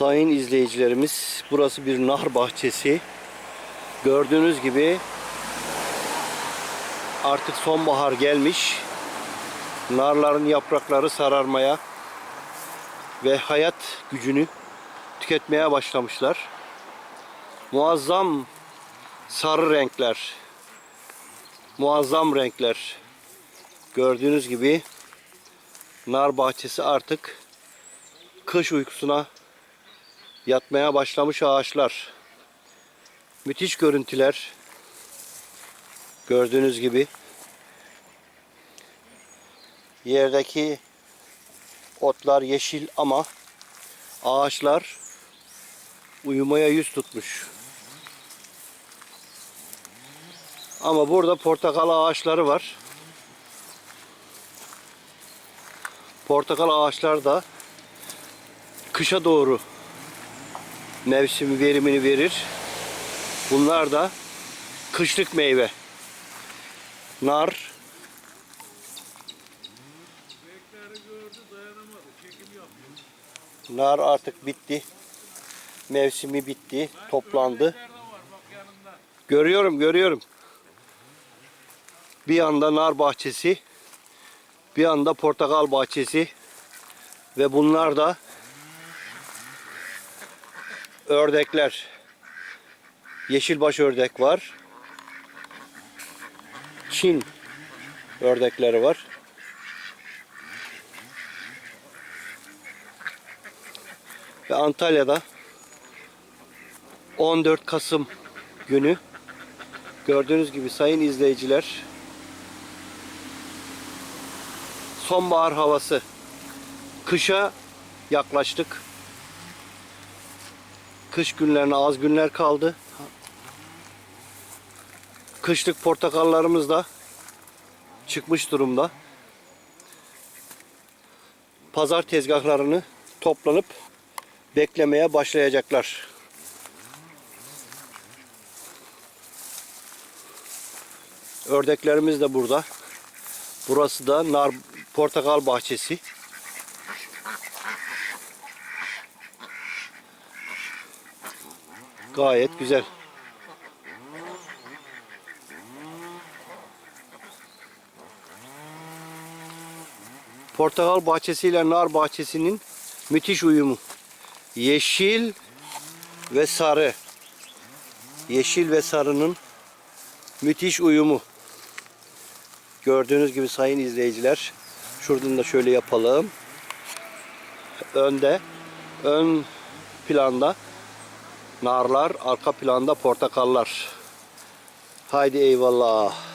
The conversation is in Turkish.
Sayın izleyicilerimiz, burası bir nar bahçesi. Gördüğünüz gibi artık sonbahar gelmiş. Narların yaprakları sararmaya ve hayat gücünü tüketmeye başlamışlar. Muazzam sarı renkler, muazzam renkler. Gördüğünüz gibi nar bahçesi artık kış uykusuna yatmaya başlamış ağaçlar. Müthiş görüntüler. Gördüğünüz gibi yerdeki otlar yeşil ama ağaçlar uyumaya yüz tutmuş. Ama burada portakal ağaçları var. Portakal ağaçlar da kışa doğru mevsimi verimini verir. Bunlar da kışlık meyve. Nar, nar artık bitti. Mevsimi bitti, toplandı. Görüyorum, görüyorum. Bir anda nar bahçesi, bir anda portakal bahçesi ve bunlar da ördekler. Yeşilbaş ördek var. Çin ördekleri var. Ve Antalya'da 14 Kasım günü gördüğünüz gibi sayın izleyiciler sonbahar havası kışa yaklaştık. Kış günlerine az günler kaldı. Kışlık portakallarımız da çıkmış durumda. Pazar tezgahlarını toplanıp beklemeye başlayacaklar. Ördeklerimiz de burada. Burası da nar portakal bahçesi. Gayet güzel. Portakal bahçesiyle nar bahçesinin müthiş uyumu. Yeşil ve sarı. Yeşil ve sarının müthiş uyumu. Gördüğünüz gibi sayın izleyiciler. Şuradan da şöyle yapalım. Önde, ön planda narlar, arka planda portakallar. Haydi eyvallah.